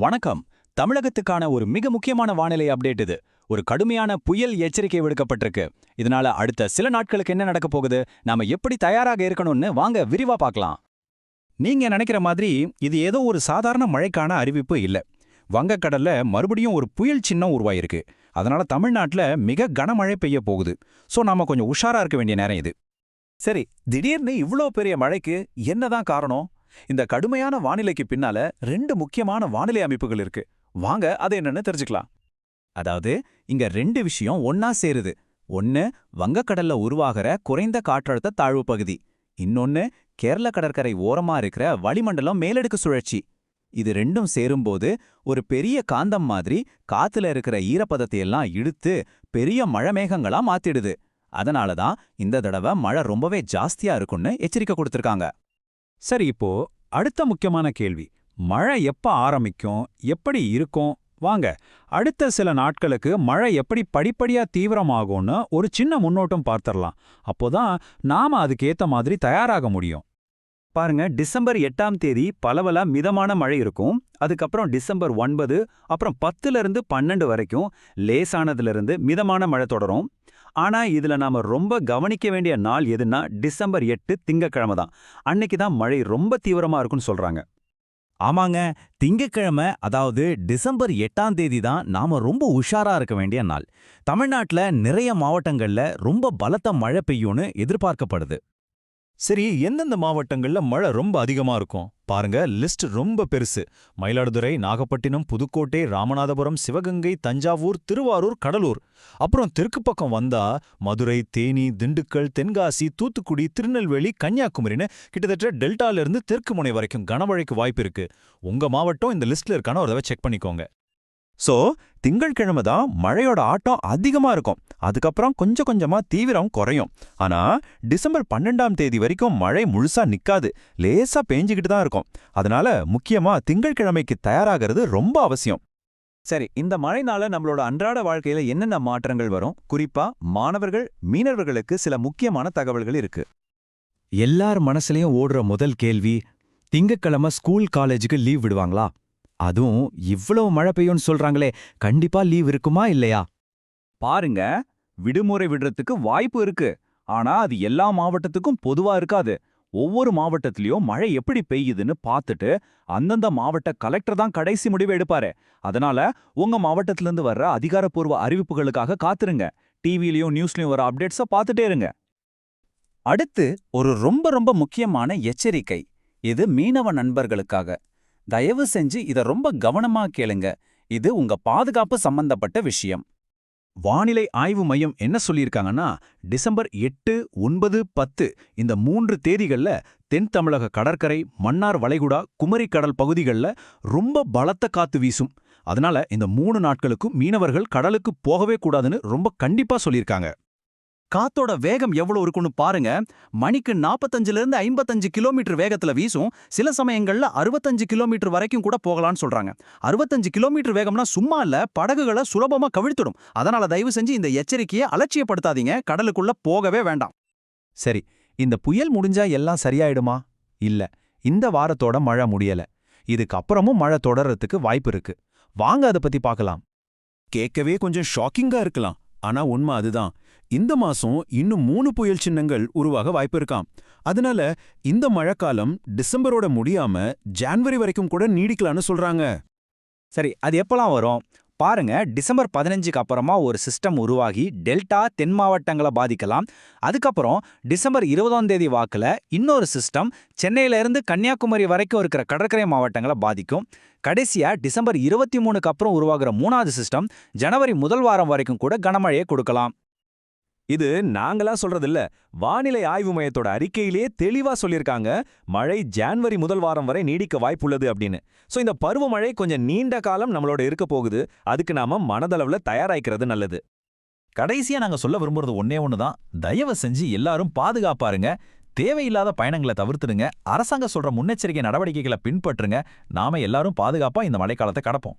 வணக்கம். தமிழகத்துக்கான ஒரு மிக முக்கியமான வானிலை அப்டேட் இது. ஒரு கடுமையான புயல் எச்சரிக்கை விடுக்கப்பட்டிருக்கு. இதனால அடுத்த சில நாட்களுக்கு என்ன நடக்க போகுது? நாம எப்படி தயாராக இருக்கணும்னு வாங்க விரிவா பார்க்கலாம் நீங்க நினைக்கிற மாதிரி இது ஏதோ ஒரு சாதாரண மழைக்கான அறிவிப்பு இல்ல. வங்கக்கடல்ல மறுபடியும் ஒரு புயல் சின்னம் உருவாயிருக்கு. அதனால தமிழ்நாட்டுல மிக கனமழை பெய்ய போகுது. சோ நாம கொஞ்சம் உஷாரா இருக்க வேண்டிய நேரம் இது. சரி திடீர்னு இவ்ளோ பெரிய மழைக்கு என்னதான் காரணம்? இந்த கடுமையான வானிலைக்கு பின்னால ரெண்டு முக்கியமான வானிலை அமைப்புகள் இருக்கு. வாங்க அது என்னன்னு தெரிஞ்சுக்கலாம். அதாவது இங்க ரெண்டு விஷயம் ஒன்னா சேருது. ஒன்னு வங்கக்கடல்ல உருவாகிற குறைந்த காற்றழுத்த தாழ்வு பகுதி. இன்னொன்னு கேரள கடற்கரை ஓரமா இருக்கிற வளிமண்டலம் மேலடுக்கு சுழற்சி. இது ரெண்டும் சேரும்போது ஒரு பெரிய காந்தம் மாதிரி காத்துல இருக்கிற ஈரப்பதத்தை எல்லாம் இழுத்து பெரிய மழை மேகங்களா மாத்திடுது. அதனால தான் இந்த தடவை மழை ரொம்பவே ஜாஸ்தியா இருக்கும்னு எச்சரிக்கை கொடுத்திருக்காங்க. சரி இப்போ அடுத்த முக்கியமான கேள்வி. மழை எப்ப ஆரம்பிக்கும்? எப்படி இருக்கும்? வாங்க. அடுத்த சில நாட்களுக்கு மழை எப்படி படிப்படியா தீவிரமாகும்னு ஒரு சின்ன முன்னோட்டம் பார்த்துடலாம். அப்போதான் நாம அதுக்கேத்த மாதிரி தயாராக முடியும். பாருங்க டிசம்பர் எட்டாம் தேதி பலவலா மிதமான மழை இருக்கும். அதுக்கப்புறம் டிசம்பர் ஒன்பது அப்புறம் பத்துல இருந்து பன்னெண்டு வரைக்கும் லேசானதுல இருந்து மிதமான மழை தொடரும். ஆனா இதுல நாம ரொம்ப கவனிக்க வேண்டிய நாள் எதுன்னா டிசம்பர் எட்டு திங்கக்கிழமை தான். அன்னைக்கு தான் மழை ரொம்ப தீவிரமா இருக்கும்னு சொல்றாங்க. ஆமாங்க திங்கக்கிழமை அதாவது டிசம்பர் எட்டாம் தேதி தான் நாம ரொம்ப உஷாரா இருக்க வேண்டிய நாள். தமிழ்நாட்டுல நிறைய மாவட்டங்கள்ல ரொம்ப பலத்த மழை பெய்யும்னு எதிர்பார்க்கப்படுது. சரி எந்தெந்த மாவட்டங்கள்ல மழை ரொம்ப அதிகமா இருக்கும்? பாருங்க லிஸ்ட் ரொம்ப பெருசு. மயிலாடுதுறை நாகப்பட்டினம் புதுக்கோட்டை ராமநாதபுரம் சிவகங்கை தஞ்சாவூர் திருவாரூர் கடலூர். அப்புறம் தெற்கு பக்கம் வந்தா மதுரை தேனி திண்டுக்கல் தென்காசி தூத்துக்குடி திருநெல்வேலி கன்னியாகுமரின்னு கிட்டத்தட்ட டெல்டால இருந்து தெற்கு முனை வரைக்கும் கனமழைக்கு வாய்ப்பு இருக்கு. உங்க மாவட்டம் இந்த லிஸ்ட்ல இருக்கான? ஒரு தடவை செக் பண்ணிக்கோங்க. சோ திங்கட்கிழமை தான் மழையோட ஆட்டம் அதிகமா இருக்கும். அதுக்கப்புறம் கொஞ்சம் கொஞ்சமா தீவிரம் குறையும். ஆனா டிசம்பர் பன்னெண்டாம் தேதி வரைக்கும் மழை முழுசா நிக்காது. லேசா பேஞ்சுக்கிட்டு தான் இருக்கும். அதனால முக்கியமா திங்கட்கிழமைக்கு தயாராகிறது ரொம்ப அவசியம். சரி இந்த மழைனால நம்மளோட அன்றாட வாழ்க்கையில என்னென்ன மாற்றங்கள் வரும்? குறிப்பா மாணவர்கள் மீனவர்களுக்கு சில முக்கியமான தகவல்கள் இருக்கு. எல்லார் மனசுலயும் ஓடுற முதல் கேள்வி திங்கக்கிழமை ஸ்கூல் காலேஜுக்கு லீவ் விடுவாங்களா? அதுவும் இவ்வளவு மழை பெய்யும்னு சொல்றாங்களே கண்டிப்பா லீவ் இருக்குமா இல்லையா? பாருங்க விடுமுறை விடுறதுக்கு வாய்ப்பு இருக்கு. ஆனா அது எல்லா மாவட்டத்துக்கும் பொதுவா இருக்காது. ஒவ்வொரு மாவட்டத்திலயும் மழை எப்படி பெய்யுதுன்னு பார்த்துட்டு அந்தந்த மாவட்ட கலெக்டர் தான் கடைசி முடிவு எடுப்பாரு. அதனால உங்க மாவட்டத்துல இருந்து வர்ற அதிகாரப்பூர்வ அறிவிப்புகளுக்காக காத்துருங்க. டிவிலையும் நியூஸ்லயும் வர அப்டேட்ஸை பார்த்துட்டே இருங்க. அடுத்து ஒரு ரொம்ப ரொம்ப முக்கியமான எச்சரிக்கை. இது மீனவ நண்பர்களுக்காக. தயவு செஞ்சு இத ரொம்ப கவனமா கேளுங்க. இது உங்க பாதுகாப்பு சம்பந்தப்பட்ட விஷயம். வானிலை ஆய்வு மையம் என்ன சொல்லியிருக்காங்கன்னா டிசம்பர் எட்டு ஒன்பது பத்து இந்த மூன்று தேதிகள்ல தென் தமிழக கடற்கரை மன்னார் வளைகுடா குமரி கடல் பகுதிகளில் ரொம்ப பலத்த காத்து வீசும். அதனால இந்த மூணு நாட்களுக்கும் மீனவர்கள் கடலுக்கு போகவே கூடாதுன்னு ரொம்ப கண்டிப்பா சொல்லியிருக்காங்க. காத்தோட வேகம் எவ்வளவு இருக்குன்னு பாருங்க. மணிக்கு நாற்பத்தஞ்சுல இருந்து ஐம்பத்தஞ்சு கிலோமீட்டர் வேகத்துல வீசும். சில சமயங்கள்ல அறுபத்தஞ்சு கிலோமீட்டர் வரைக்கும் கூட போகலாம்னு சொல்றாங்க. அறுபத்தஞ்சு கிலோமீட்டர் வேகம்னா சும்மா இல்ல படகுகளை சுலபமா கவிழ்த்துடும். அதனால தயவு செஞ்சு இந்த எச்சரிக்கையை அலட்சியப்படுத்தாதீங்க. கடலுக்குள்ள போகவே வேண்டாம். சரி இந்த புயல் முடிஞ்சா எல்லாம் சரியாயிடுமா? இல்ல இந்த வாரத்தோட மழை முடியல. இதுக்கப்புறமும் மழை தொடர்றதுக்கு வாய்ப்பு இருக்கு. வாங்க அதை பத்தி பார்க்கலாம் கேட்கவே கொஞ்சம் ஷாக்கிங்கா இருக்கலாம். ஆனா உண்மை அதுதான். இந்த மாசம் இன்னும் மூணு புயல் சின்னங்கள் உருவாக வாய்ப்பு இருக்காம். அதனால இந்த மழைக்காலம் டிசம்பரோட முடியாம ஜான்வரி வரைக்கும் கூட நீடிக்கலாம்னு சொல்றாங்க. சரி அது எப்பலாம் வரும்? பாருங்க டிசம்பர் பதினஞ்சுக்கு அப்புறமா ஒரு சிஸ்டம் உருவாகி டெல்டா தென் மாவட்டங்களை பாதிக்கலாம். அதுக்கப்புறம் டிசம்பர் இருபதாம் தேதி வாக்குல இன்னொரு சிஸ்டம் சென்னையில இருந்து கன்னியாகுமரி வரைக்கும் இருக்கிற கடற்கரை மாவட்டங்களை பாதிக்கும். கடைசியா டிசம்பர் இருபத்தி மூணுக்கு அப்புறம் உருவாகிற மூணாவது சிஸ்டம் ஜனவரி முதல் வாரம் வரைக்கும் கூட கனமழையை கொடுக்கலாம். இது நாங்களா சொல்றதில்ல. வானிலை ஆய்வு மையத்தோட அறிக்கையிலேயே தெளிவா சொல்லியிருக்காங்க. மழை ஜான்வரி முதல் வாரம் வரை நீடிக்க வாய்ப்புள்ளது அப்படின்னு. சோ இந்த பருவமழை கொஞ்சம் நீண்ட காலம் நம்மளோட இருக்க போகுது. அதுக்கு நாம மனதளவுல தயாராய்க்கிறது நல்லது. கடைசியா நாங்க சொல்ல விரும்புறது ஒன்னே ஒண்ணுதான். தயவு செஞ்சு எல்லாரும் பாதுகாப்பாருங்க. தேவையில்லாத பயணங்களை தவிர்த்துடுங்க. அரசாங்க சொல்ற முன்னெச்சரிக்கை நடவடிக்கைகளை பின்பற்றுங்க. நாம எல்லாரும் பாதுகாப்பா இந்த மழைக்காலத்தை கடப்போம்.